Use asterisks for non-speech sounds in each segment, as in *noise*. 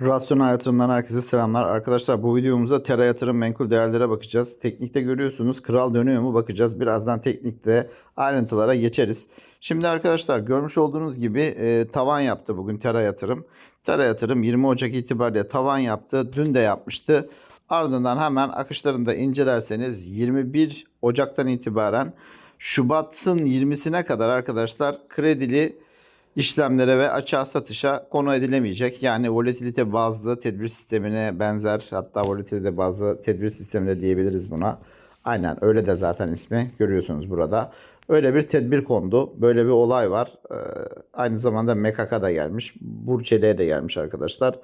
Rasyonel yatırımdan herkese selamlar. Arkadaşlar bu videomuzda Tera yatırım menkul değerlere bakacağız. Teknikte görüyorsunuz kral dönüyor mu bakacağız. Birazdan teknikte ayrıntılara geçeriz. Şimdi arkadaşlar görmüş olduğunuz gibi e, tavan yaptı bugün Tera yatırım. Tera yatırım 20 Ocak itibariyle tavan yaptı. Dün de yapmıştı. Ardından hemen akışlarını da incelerseniz 21 Ocak'tan itibaren Şubat'ın 20'sine kadar arkadaşlar kredili işlemlere ve açığa satışa konu edilemeyecek. Yani volatilite bazlı tedbir sistemine benzer hatta volatilite bazlı tedbir sistemi de diyebiliriz buna. Aynen öyle de zaten ismi görüyorsunuz burada. Öyle bir tedbir kondu. Böyle bir olay var. Ee, aynı zamanda MKK da gelmiş. Burçeli'ye de gelmiş arkadaşlar.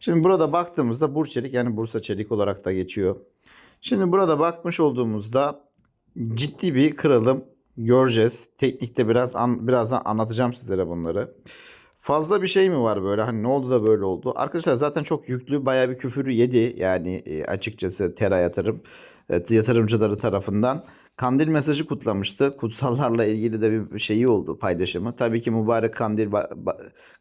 Şimdi burada baktığımızda Burçelik yani Bursa Çelik olarak da geçiyor. Şimdi burada bakmış olduğumuzda ciddi bir kırılım göreceğiz. Teknikte biraz an, birazdan anlatacağım sizlere bunları. Fazla bir şey mi var böyle? Hani ne oldu da böyle oldu? Arkadaşlar zaten çok yüklü bayağı bir küfürü yedi. Yani e, açıkçası Tera yatırım e, yatırımcıları tarafından. Kandil mesajı kutlamıştı. Kutsallarla ilgili de bir şeyi oldu paylaşımı. Tabii ki mübarek kandil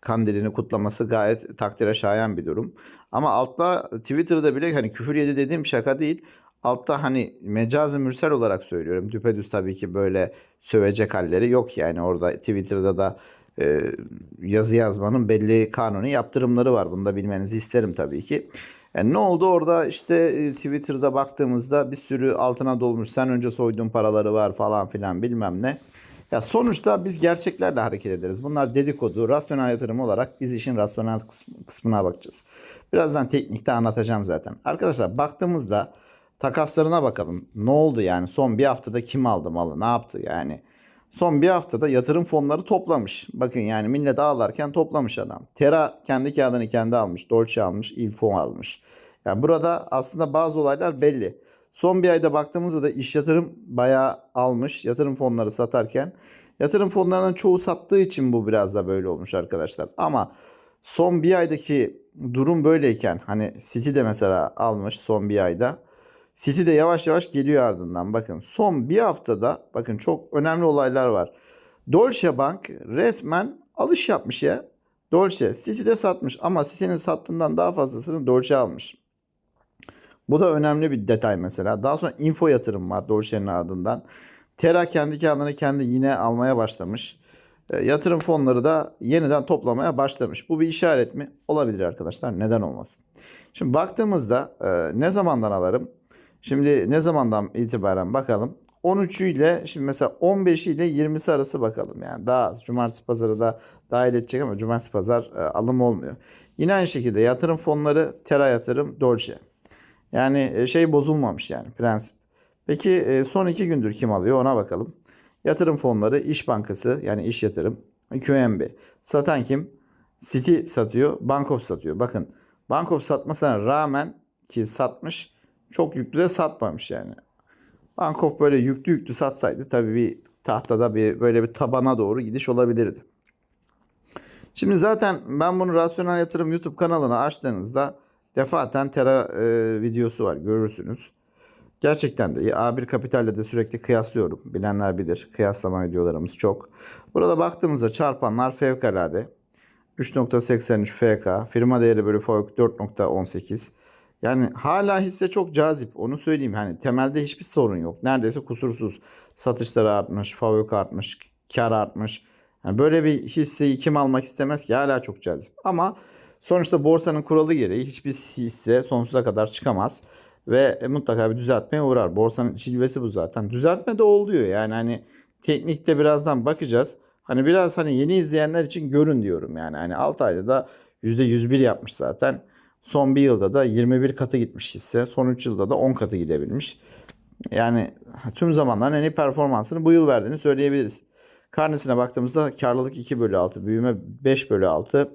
kandilini kutlaması gayet takdire şayan bir durum. Ama altta Twitter'da bile hani küfür yedi dediğim şaka değil. Altta hani mecazi mürsel olarak söylüyorum. Düpedüz tabii ki böyle sövecek halleri yok yani orada Twitter'da da e, yazı yazmanın belli kanuni yaptırımları var. Bunu da bilmenizi isterim tabii ki. Yani ne oldu orada işte e, Twitter'da baktığımızda bir sürü altına dolmuş sen önce soyduğun paraları var falan filan bilmem ne. Ya sonuçta biz gerçeklerle hareket ederiz. Bunlar dedikodu, rasyonel yatırım olarak biz işin rasyonel kısm- kısmına bakacağız. Birazdan teknikte anlatacağım zaten. Arkadaşlar baktığımızda takaslarına bakalım. Ne oldu yani? Son bir haftada kim aldı malı? Ne yaptı yani? Son bir haftada yatırım fonları toplamış. Bakın yani millet ağlarken toplamış adam. Tera kendi kağıdını kendi almış. Dolce almış. Ilfo almış. Yani burada aslında bazı olaylar belli. Son bir ayda baktığımızda da iş yatırım bayağı almış. Yatırım fonları satarken. Yatırım fonlarının çoğu sattığı için bu biraz da böyle olmuş arkadaşlar. Ama son bir aydaki durum böyleyken hani City de mesela almış son bir ayda. City de yavaş yavaş geliyor ardından. Bakın son bir haftada bakın çok önemli olaylar var. Dolce Bank resmen alış yapmış ya. Dolce City'de satmış ama City'nin sattığından daha fazlasını Dolce almış. Bu da önemli bir detay mesela. Daha sonra info yatırım var Dolce'nin ardından. Tera kendi kağıdını kendi yine almaya başlamış. E, yatırım fonları da yeniden toplamaya başlamış. Bu bir işaret mi? Olabilir arkadaşlar. Neden olmasın? Şimdi baktığımızda e, ne zamandan alırım? Şimdi ne zamandan itibaren bakalım. 13'ü ile şimdi mesela 15'i ile 20'si arası bakalım. Yani daha az. Cumartesi pazarı da dahil edecek ama cumartesi pazar e, alım olmuyor. Yine aynı şekilde yatırım fonları Tera yatırım Dolce. Yani e, şey bozulmamış yani prensip. Peki e, son iki gündür kim alıyor ona bakalım. Yatırım fonları İş Bankası yani iş yatırım QNB. Satan kim? City satıyor, Bankof satıyor. Bakın Bankof satmasına rağmen ki satmış çok yüklü de satmamış yani. Bankof böyle yüklü yüklü satsaydı tabii bir tahtada bir böyle bir tabana doğru gidiş olabilirdi. Şimdi zaten ben bunu Rasyonel Yatırım YouTube kanalına açtığınızda defaten Tera e, videosu var görürsünüz. Gerçekten de A1 Kapital'le de sürekli kıyaslıyorum. Bilenler bilir. Kıyaslama videolarımız çok. Burada baktığımızda çarpanlar fevkalade. 3.83 FK. Firma değeri bölü FOIC 4.18. Yani hala hisse çok cazip. Onu söyleyeyim. Hani temelde hiçbir sorun yok. Neredeyse kusursuz. Satışları artmış, FOIC artmış, kar artmış. Yani böyle bir hisseyi kim almak istemez ki? Hala çok cazip. Ama sonuçta borsanın kuralı gereği hiçbir hisse sonsuza kadar çıkamaz ve mutlaka bir düzeltmeye uğrar. Borsanın cilvesi bu zaten. Düzeltme de oluyor. Yani hani teknikte birazdan bakacağız. Hani biraz hani yeni izleyenler için görün diyorum yani. Hani 6 ayda da %101 yapmış zaten. Son bir yılda da 21 katı gitmiş hisse. Son 3 yılda da 10 katı gidebilmiş. Yani tüm zamanların en iyi performansını bu yıl verdiğini söyleyebiliriz. Karnesine baktığımızda karlılık 2 bölü 6, büyüme 5 bölü 6,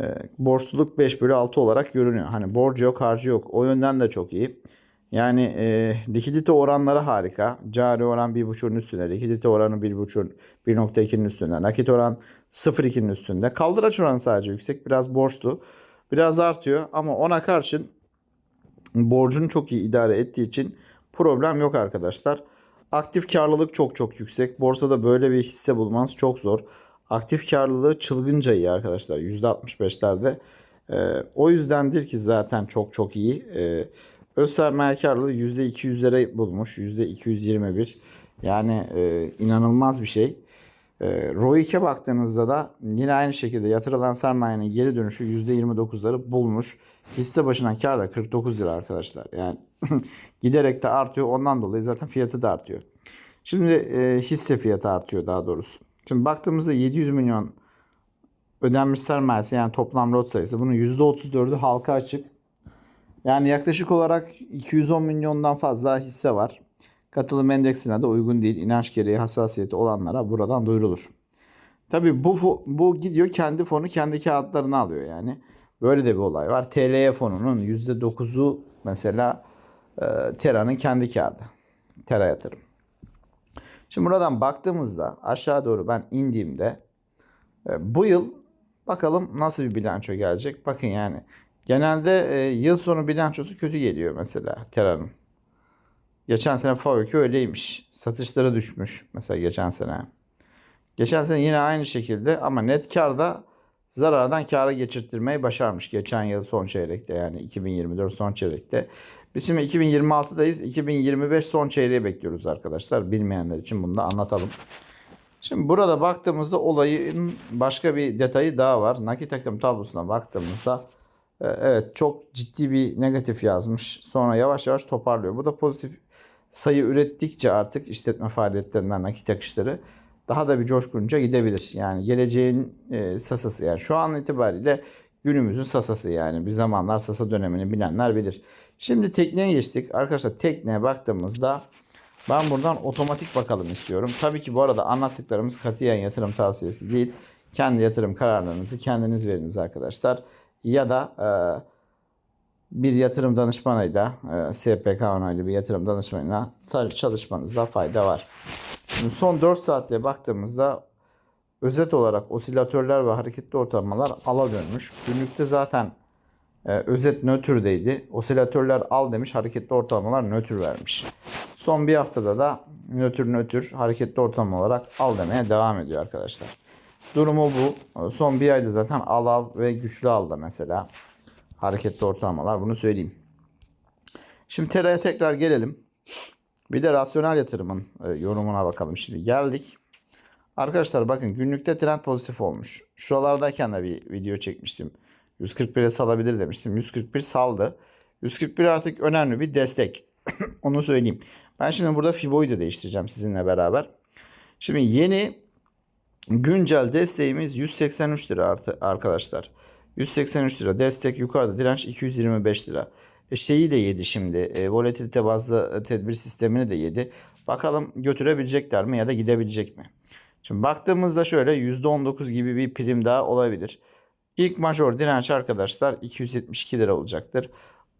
e, borçluluk 5 bölü 6 olarak görünüyor. Hani borcu yok, harcı yok. O yönden de çok iyi. Yani e, likidite oranları harika. Cari oran 1.5'un üstünde. Likidite oranı 1.5'un 1.2'nin üstünde. Nakit oran 0.2'nin üstünde. Kaldıraç oranı sadece yüksek. Biraz borçlu. Biraz artıyor ama ona karşın borcunu çok iyi idare ettiği için problem yok arkadaşlar. Aktif karlılık çok çok yüksek. Borsada böyle bir hisse bulmanız çok zor. Aktif karlılığı çılgınca iyi arkadaşlar. %65'lerde. E, o yüzdendir ki zaten çok çok iyi. E, öz sermaye karlılığı %200'lere bulmuş. %221. Yani e, inanılmaz bir şey. E, ROIC'e baktığınızda da yine aynı şekilde yatırılan sermayenin geri dönüşü %29'ları bulmuş. Hisse başına kar da 49 lira arkadaşlar. Yani *laughs* giderek de artıyor. Ondan dolayı zaten fiyatı da artıyor. Şimdi e, hisse fiyatı artıyor daha doğrusu. Şimdi baktığımızda 700 milyon ödenmiş sermayesi yani toplam lot sayısı. Bunun %34'ü halka açık. Yani yaklaşık olarak 210 milyondan fazla hisse var. Katılım endeksine de uygun değil. İnanç gereği hassasiyeti olanlara buradan duyurulur. Tabii bu bu gidiyor kendi fonu kendi kağıtlarına alıyor yani. Böyle de bir olay var. TLE fonunun %9'u mesela e, Tera'nın kendi kağıdı. Tera yatırım. Şimdi buradan baktığımızda aşağı doğru ben indiğimde e, bu yıl bakalım nasıl bir bilanço gelecek. Bakın yani genelde e, yıl sonu bilançosu kötü geliyor mesela Tera'nın. Geçen sene FAVÖK'ü öyleymiş. Satışları düşmüş mesela geçen sene. Geçen sene yine aynı şekilde ama net karda zarardan kâra geçirttirmeyi başarmış. Geçen yıl son çeyrekte yani 2024 son çeyrekte. Biz şimdi 2026'dayız. 2025 son çeyreği bekliyoruz arkadaşlar. Bilmeyenler için bunu da anlatalım. Şimdi burada baktığımızda olayın başka bir detayı daha var. Nakit takım tablosuna baktığımızda e, evet çok ciddi bir negatif yazmış. Sonra yavaş yavaş toparlıyor. Bu da pozitif sayı ürettikçe artık işletme faaliyetlerinden nakit akışları daha da bir coşkunca gidebilir. Yani geleceğin e, sasası yani şu an itibariyle günümüzün sasası yani bir zamanlar sasa dönemini bilenler bilir. Şimdi tekneye geçtik. Arkadaşlar tekneye baktığımızda ben buradan otomatik bakalım istiyorum. Tabii ki bu arada anlattıklarımız katiyen yatırım tavsiyesi değil. Kendi yatırım kararlarınızı kendiniz veriniz arkadaşlar. Ya da e, bir yatırım danışmanıyla, e, SPK onaylı bir yatırım danışmanıyla çalışmanızda fayda var. Şimdi son 4 saatte baktığımızda özet olarak osilatörler ve hareketli ortalamalar ala dönmüş. Günlükte zaten e, özet nötrdeydi. Osilatörler al demiş, hareketli ortalamalar nötr vermiş. Son bir haftada da nötr nötr hareketli ortalama olarak al demeye devam ediyor arkadaşlar. Durumu bu. Son bir ayda zaten al al ve güçlü al da mesela hareketli ortalamalar bunu söyleyeyim. Şimdi Tera'ya tekrar gelelim. Bir de rasyonel yatırımın e, yorumuna bakalım şimdi. Geldik. Arkadaşlar bakın günlükte trend pozitif olmuş. Şuralardayken de bir video çekmiştim. 141'e salabilir demiştim. 141 saldı. 141 artık önemli bir destek. *coughs* Onu söyleyeyim. Ben şimdi burada Fibo'yu da değiştireceğim sizinle beraber. Şimdi yeni güncel desteğimiz 183 lira artı arkadaşlar. 183 lira destek yukarıda direnç 225 lira. E şeyi de yedi şimdi. E, volatilite bazlı tedbir sistemini de yedi. Bakalım götürebilecekler mi ya da gidebilecek mi? Şimdi baktığımızda şöyle %19 gibi bir prim daha olabilir. İlk major direnç arkadaşlar 272 lira olacaktır.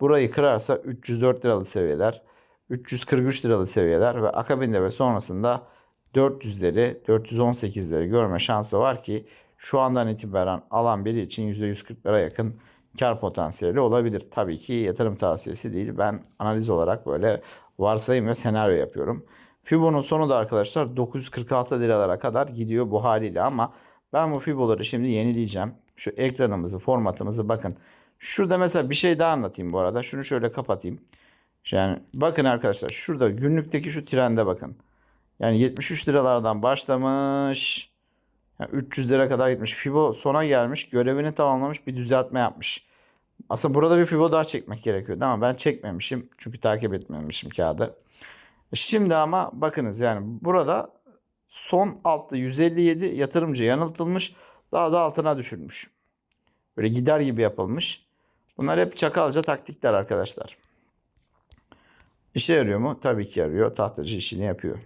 Burayı kırarsa 304 liralı seviyeler, 343 liralı seviyeler ve akabinde ve sonrasında 400'leri, 418'leri görme şansı var ki şu andan itibaren alan biri için %140'lara yakın kar potansiyeli olabilir. Tabii ki yatırım tavsiyesi değil. Ben analiz olarak böyle varsayım ve senaryo yapıyorum. Fibo'nun sonu da arkadaşlar 946 liralara kadar gidiyor bu haliyle ama ben bu Fibo'ları şimdi yenileyeceğim. Şu ekranımızı, formatımızı bakın. Şurada mesela bir şey daha anlatayım bu arada. Şunu şöyle kapatayım. Yani bakın arkadaşlar şurada günlükteki şu trende bakın. Yani 73 liralardan başlamış. Yani 300 lira kadar gitmiş. Fibo sona gelmiş. Görevini tamamlamış. Bir düzeltme yapmış. Aslında burada bir Fibo daha çekmek gerekiyordu ama ben çekmemişim. Çünkü takip etmemişim kağıdı. Şimdi ama bakınız yani burada son altta 157 yatırımcı yanıltılmış. Daha da altına düşürmüş. Böyle gider gibi yapılmış. Bunlar hep çakalca taktikler arkadaşlar. İşe yarıyor mu? Tabii ki yarıyor. Tahtacı işini yapıyor.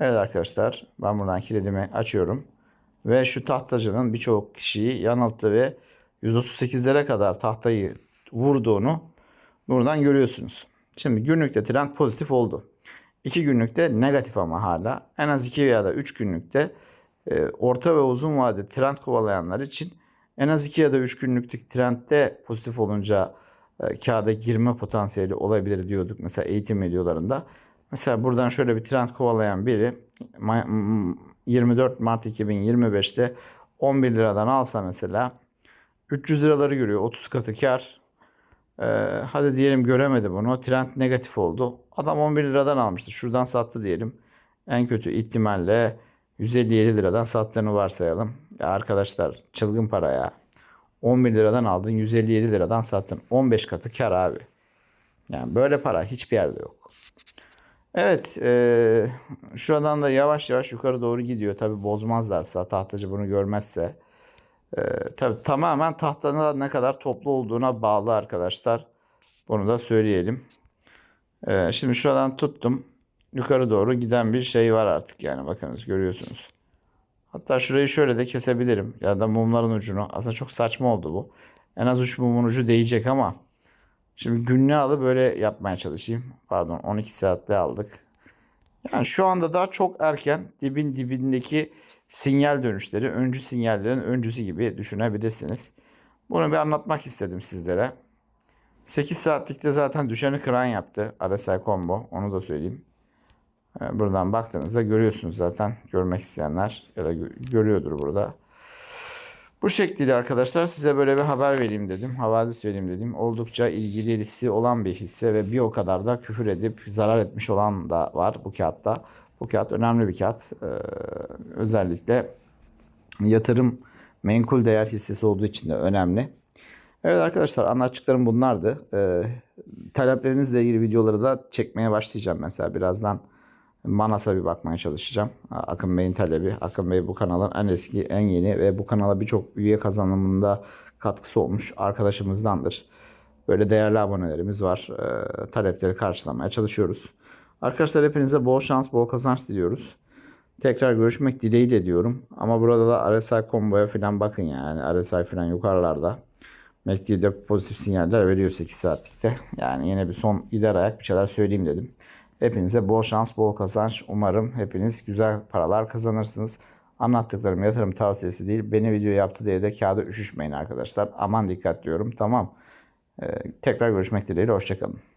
Evet arkadaşlar ben buradan kilidimi açıyorum. Ve şu tahtacının birçok kişiyi yanılttı ve 138'lere kadar tahtayı vurduğunu buradan görüyorsunuz. Şimdi günlükte trend pozitif oldu. 2 günlükte negatif ama hala. En az 2 ya da 3 günlükte e, orta ve uzun vade trend kovalayanlar için en az 2 ya da 3 günlükteki trendde pozitif olunca e, kağıda girme potansiyeli olabilir diyorduk mesela eğitim videolarında. Mesela buradan şöyle bir trend kovalayan biri 24 Mart 2025'te 11 liradan alsa mesela 300 liraları görüyor. 30 katı kar. Ee, hadi diyelim göremedi bunu. Trend negatif oldu. Adam 11 liradan almıştı. Şuradan sattı diyelim. En kötü ihtimalle 157 liradan sattığını varsayalım. Ya arkadaşlar çılgın para ya. 11 liradan aldın 157 liradan sattın. 15 katı kar abi. Yani böyle para hiçbir yerde yok. Evet, eee, şuradan da yavaş yavaş yukarı doğru gidiyor. Tabi bozmazlarsa, tahtacı bunu görmezse. Eee tabi tamamen tahtanın ne kadar toplu olduğuna bağlı arkadaşlar. Bunu da söyleyelim. Eee, şimdi şuradan tuttum. Yukarı doğru giden bir şey var artık yani bakınız görüyorsunuz. Hatta şurayı şöyle de kesebilirim. Ya da mumların ucunu. Aslında çok saçma oldu bu. En az 3 mumun ucu değecek ama. Şimdi günlüğü alıp böyle yapmaya çalışayım. Pardon 12 saatte aldık. Yani şu anda daha çok erken dibin dibindeki sinyal dönüşleri öncü sinyallerin öncüsü gibi düşünebilirsiniz. Bunu bir anlatmak istedim sizlere. 8 saatlikte zaten düşeni kıran yaptı RSI combo onu da söyleyeyim. Ee, Buradan baktığınızda görüyorsunuz zaten görmek isteyenler ya da gö- görüyordur burada. Bu şekliyle arkadaşlar size böyle bir haber vereyim dedim. Havadis vereyim dedim. Oldukça ilgilisi olan bir hisse ve bir o kadar da küfür edip zarar etmiş olan da var bu kağıtta. Bu kağıt önemli bir kağıt. Ee, özellikle yatırım menkul değer hissesi olduğu için de önemli. Evet arkadaşlar anlattıklarım bunlardı. Ee, taleplerinizle ilgili videoları da çekmeye başlayacağım mesela birazdan. Manas'a bir bakmaya çalışacağım. Akın Bey'in talebi. Akın Bey bu kanalın en eski, en yeni ve bu kanala birçok üye kazanımında katkısı olmuş arkadaşımızdandır. Böyle değerli abonelerimiz var. Ee, talepleri karşılamaya çalışıyoruz. Arkadaşlar hepinize bol şans, bol kazanç diliyoruz. Tekrar görüşmek dileğiyle diyorum. Ama burada da RSI komboya falan bakın yani. RSI falan yukarılarda. MACD de pozitif sinyaller veriyor 8 saatlikte. Yani yine bir son gider ayak bir şeyler söyleyeyim dedim. Hepinize bol şans, bol kazanç. Umarım hepiniz güzel paralar kazanırsınız. Anlattıklarım yatırım tavsiyesi değil. Beni video yaptı diye de kağıda üşüşmeyin arkadaşlar. Aman dikkat diyorum. Tamam. Ee, tekrar görüşmek dileğiyle. Hoşçakalın.